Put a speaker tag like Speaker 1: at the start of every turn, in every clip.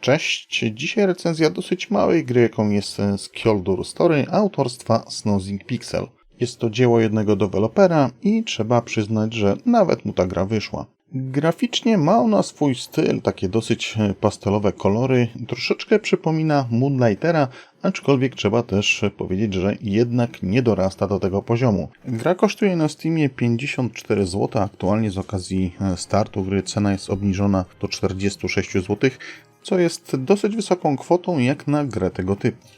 Speaker 1: Cześć, dzisiaj recenzja dosyć małej gry, jaką jest Skjoldur Story autorstwa Snozing Pixel. Jest to dzieło jednego dewelopera i trzeba przyznać, że nawet mu ta gra wyszła. Graficznie ma ona swój styl, takie dosyć pastelowe kolory, troszeczkę przypomina Moonlightera, aczkolwiek trzeba też powiedzieć, że jednak nie dorasta do tego poziomu. Gra kosztuje na Steamie 54 zł, aktualnie z okazji startu gry cena jest obniżona do 46 zł, co jest dosyć wysoką kwotą jak na grę tego typu.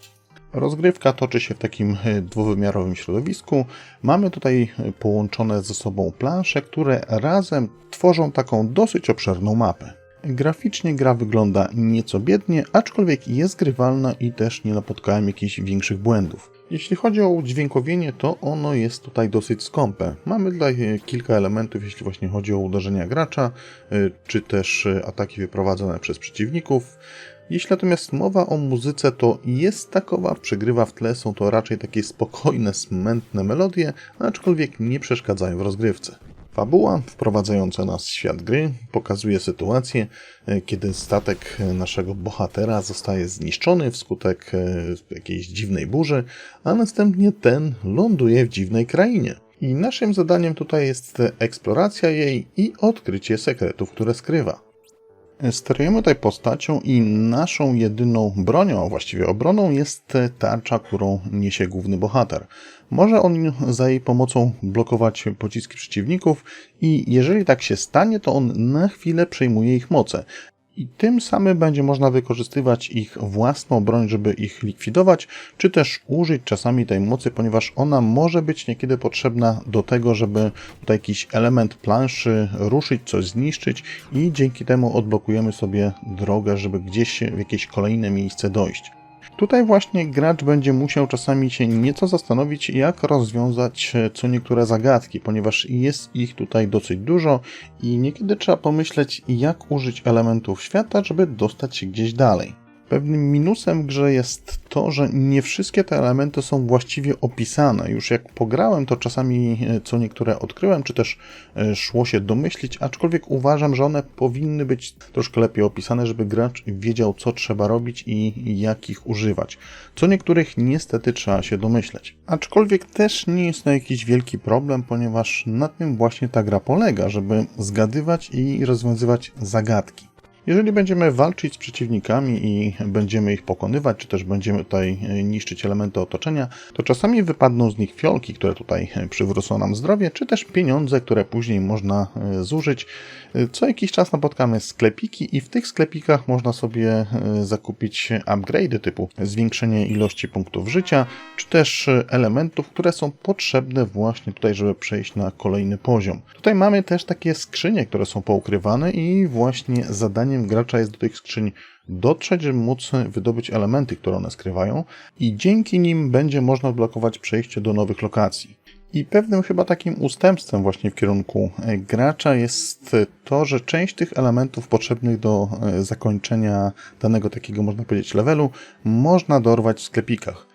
Speaker 1: Rozgrywka toczy się w takim dwuwymiarowym środowisku. Mamy tutaj połączone ze sobą plansze, które razem tworzą taką dosyć obszerną mapę. Graficznie gra wygląda nieco biednie, aczkolwiek jest grywalna i też nie napotkałem jakichś większych błędów. Jeśli chodzi o udźwiękowienie, to ono jest tutaj dosyć skąpe. Mamy tutaj kilka elementów, jeśli właśnie chodzi o uderzenia gracza, czy też ataki wyprowadzone przez przeciwników. Jeśli natomiast mowa o muzyce, to jest takowa, przegrywa w tle, są to raczej takie spokojne, smętne melodie, aczkolwiek nie przeszkadzają w rozgrywce. Fabuła wprowadzająca nas w świat gry pokazuje sytuację, kiedy statek naszego bohatera zostaje zniszczony wskutek jakiejś dziwnej burzy, a następnie ten ląduje w dziwnej krainie. I naszym zadaniem tutaj jest eksploracja jej i odkrycie sekretów, które skrywa. Sterujemy tutaj postacią i naszą jedyną bronią, a właściwie obroną jest tarcza, którą niesie główny bohater. Może on za jej pomocą blokować pociski przeciwników i jeżeli tak się stanie, to on na chwilę przejmuje ich moce. I tym samym będzie można wykorzystywać ich własną broń, żeby ich likwidować, czy też użyć czasami tej mocy, ponieważ ona może być niekiedy potrzebna do tego, żeby tutaj jakiś element planszy ruszyć, coś zniszczyć i dzięki temu odblokujemy sobie drogę, żeby gdzieś w jakieś kolejne miejsce dojść. Tutaj właśnie gracz będzie musiał czasami się nieco zastanowić, jak rozwiązać co niektóre zagadki, ponieważ jest ich tutaj dosyć dużo i niekiedy trzeba pomyśleć, jak użyć elementów świata, żeby dostać się gdzieś dalej. Pewnym minusem grze jest to, że nie wszystkie te elementy są właściwie opisane. Już jak pograłem, to czasami co niektóre odkryłem, czy też szło się domyślić, aczkolwiek uważam, że one powinny być troszkę lepiej opisane, żeby gracz wiedział, co trzeba robić i jak ich używać. Co niektórych niestety trzeba się domyśleć. Aczkolwiek też nie jest to jakiś wielki problem, ponieważ na tym właśnie ta gra polega, żeby zgadywać i rozwiązywać zagadki. Jeżeli będziemy walczyć z przeciwnikami i będziemy ich pokonywać, czy też będziemy tutaj niszczyć elementy otoczenia, to czasami wypadną z nich fiolki, które tutaj przywrócą nam zdrowie, czy też pieniądze, które później można zużyć. Co jakiś czas napotkamy sklepiki i w tych sklepikach można sobie zakupić upgrade typu zwiększenie ilości punktów życia, czy też elementów, które są potrzebne właśnie tutaj, żeby przejść na kolejny poziom. Tutaj mamy też takie skrzynie, które są poukrywane i właśnie zadanie zadaniem gracza jest do tych skrzyń dotrzeć, żeby móc wydobyć elementy, które one skrywają i dzięki nim będzie można odblokować przejście do nowych lokacji. I pewnym chyba takim ustępstwem właśnie w kierunku gracza jest to, że część tych elementów potrzebnych do zakończenia danego takiego, można powiedzieć, levelu można dorwać w sklepikach.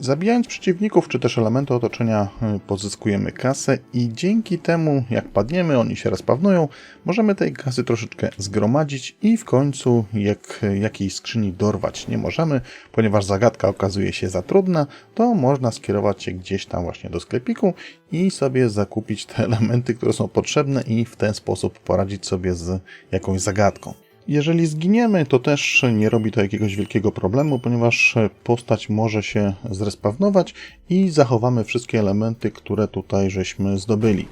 Speaker 1: Zabijając przeciwników czy też elementy otoczenia y, pozyskujemy kasę i dzięki temu jak padniemy, oni się rozpawnują, możemy tej kasy troszeczkę zgromadzić i w końcu jak jakiejś skrzyni dorwać nie możemy, ponieważ zagadka okazuje się za trudna, to można skierować się gdzieś tam właśnie do sklepiku i sobie zakupić te elementy, które są potrzebne i w ten sposób poradzić sobie z jakąś zagadką. Jeżeli zginiemy, to też nie robi to jakiegoś wielkiego problemu, ponieważ postać może się zrespawnować i zachowamy wszystkie elementy, które tutaj żeśmy zdobyli.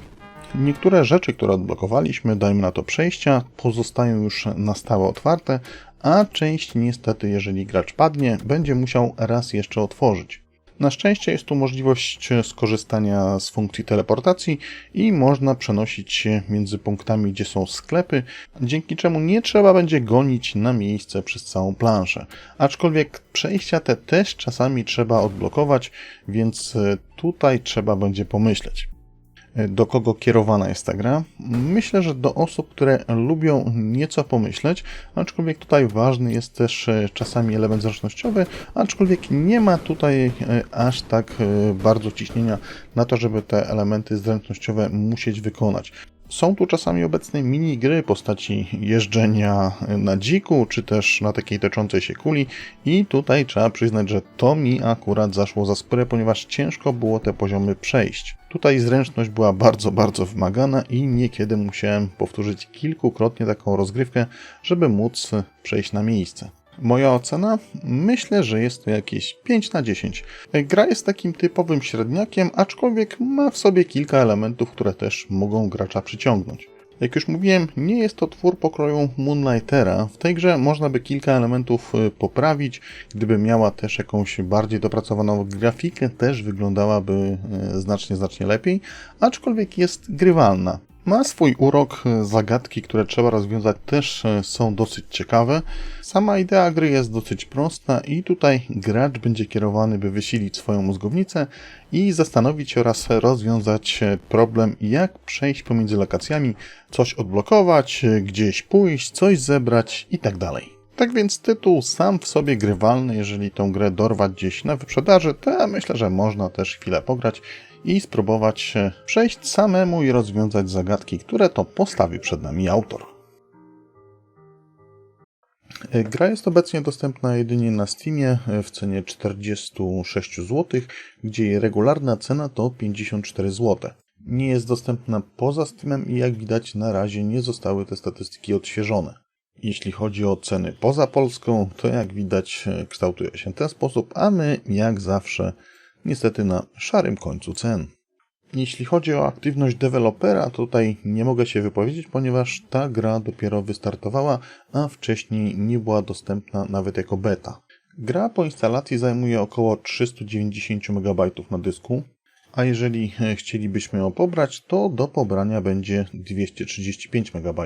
Speaker 1: Niektóre rzeczy, które odblokowaliśmy, dajmy na to przejścia, pozostają już na stałe otwarte, a część niestety, jeżeli gracz padnie, będzie musiał raz jeszcze otworzyć. Na szczęście jest tu możliwość skorzystania z funkcji teleportacji i można przenosić się między punktami, gdzie są sklepy, dzięki czemu nie trzeba będzie gonić na miejsce przez całą planszę. Aczkolwiek przejścia te też czasami trzeba odblokować, więc tutaj trzeba będzie pomyśleć do kogo kierowana jest ta gra. Myślę, że do osób, które lubią nieco pomyśleć, aczkolwiek tutaj ważny jest też e, czasami element zręcznościowy, aczkolwiek nie ma tutaj e, aż tak e, bardzo ciśnienia na to, żeby te elementy zręcznościowe musieć wykonać. Są tu czasami obecne minigry postaci jeżdżenia na dziku, czy też na takiej toczącej się kuli i tutaj trzeba przyznać, że to mi akurat zaszło za skórę, ponieważ ciężko było te poziomy przejść. Tutaj zręczność była bardzo, bardzo wymagana i niekiedy musiałem powtórzyć kilkukrotnie taką rozgrywkę, żeby móc przejść na miejsce. Moja ocena? Myślę, że jest to jakieś 5 na 10. Gra jest takim typowym średniakiem, aczkolwiek ma w sobie kilka elementów, które też mogą gracza przyciągnąć. Jak już mówiłem, nie jest to twór pokroju Moonlightera. W tej grze można by kilka elementów y, poprawić. Gdyby miała też jakąś bardziej dopracowaną grafikę, też wyglądałaby y, znacznie, znacznie lepiej, aczkolwiek jest grywalna. Ma swój urok, zagadki, które trzeba rozwiązać też e, są dosyć ciekawe. Sama idea gry jest dosyć prosta i tutaj gracz będzie kierowany, by wysilić swoją mózgownicę i zastanowić oraz rozwiązać e, problem, jak przejść pomiędzy lokacjami, coś odblokować, e, gdzieś pójść, coś zebrać itd. Tak, więc tytuł sam w sobie grywalny, jeżeli tą grę dorwać gdzieś na wyprzedaży, to myślę, że można też chwilę pograć i spróbować przejść samemu i rozwiązać zagadki, które to postawi przed nami autor. Gra jest obecnie dostępna jedynie na Steamie w cenie 46 zł, gdzie jej regularna cena to 54 zł. Nie jest dostępna poza Steamem i jak widać na razie nie zostały te statystyki odświeżone. Jeśli chodzi o ceny poza Polską, to jak widać kształtuje się ten sposób, a my jak zawsze niestety na szarym końcu cen. Jeśli chodzi o aktywność dewelopera, tutaj nie mogę się wypowiedzieć, ponieważ ta gra dopiero wystartowała, a wcześniej nie była dostępna nawet jako beta. Gra po instalacji zajmuje około 390 MB na dysku, a jeżeli chcielibyśmy ją pobrać, to do pobrania będzie 235 MB.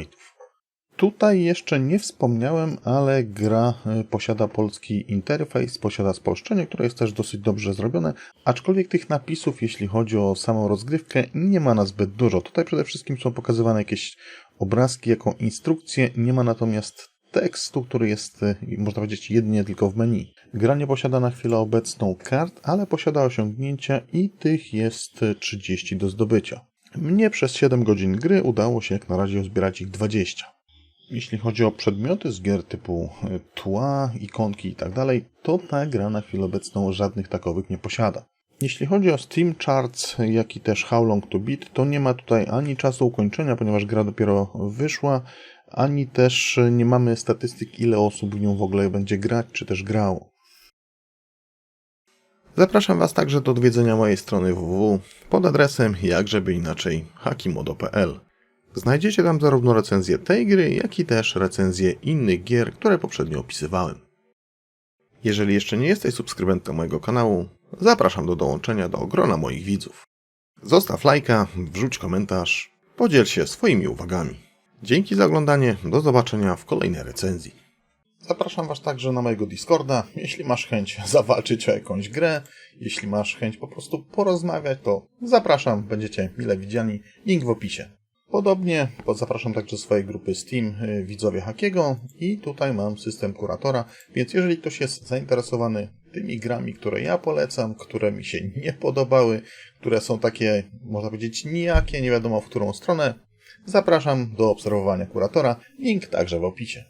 Speaker 1: Tutaj jeszcze nie wspomniałem, ale gra e, posiada polski interfejs, posiada spolszczenie, które jest też dosyć dobrze zrobione, aczkolwiek tych napisów, jeśli chodzi o samą rozgrywkę, nie ma na zbyt dużo. Tutaj przede wszystkim są pokazywane jakieś obrazki jako instrukcje, nie ma natomiast tekstu, który jest, e, można powiedzieć, jedynie tylko w menu. Gra nie posiada na chwilę obecną kart, ale posiada osiągnięcia i tych jest 30 do zdobycia. Mnie przez 7 godzin gry udało się jak na razie uzbierać ich 20 jeśli chodzi o przedmioty z gier typu e, tła, ikonki i tak to ta gra na chwilę obecną żadnych takowych nie posiada. Jeśli chodzi o Steam Charts, jak i też How Long to Beat, to nie ma tutaj ani czasu ukończenia, ponieważ gra dopiero wyszła, ani też nie mamy statystyk, ile osób w nią w ogóle będzie grać, czy też grało. Zapraszam Was także do odwiedzenia mojej strony www pod adresem jakżeby inaczej hakimodo.pl. Znajdziecie tam zarówno recenzję tej gry, jak i też recenzję innych gier, które poprzednio opisywałem. Jeżeli jeszcze nie jesteś subskrybentem mojego kanału, zapraszam do dołączenia do grona moich widzów. Zostaw lajka, wrzuć komentarz, podziel się swoimi uwagami. Dzięki za oglądanie, do zobaczenia w kolejnej recenzji. Zapraszam Was także na mojego Discorda. Jeśli masz chęć zawalczyć o jakąś grę, jeśli masz chęć po prostu porozmawiać, to zapraszam, będziecie mile widziani. Link w opisie. Podobnie zapraszam także do swojej grupy Steam y, Widzowie Hakiego i tutaj mam system kuratora, więc jeżeli ktoś jest zainteresowany tymi grami, które ja polecam, które mi się nie podobały, które są takie, można powiedzieć, nijakie, nie wiadomo w którą stronę, zapraszam do obserwowania kuratora, link także w opisie.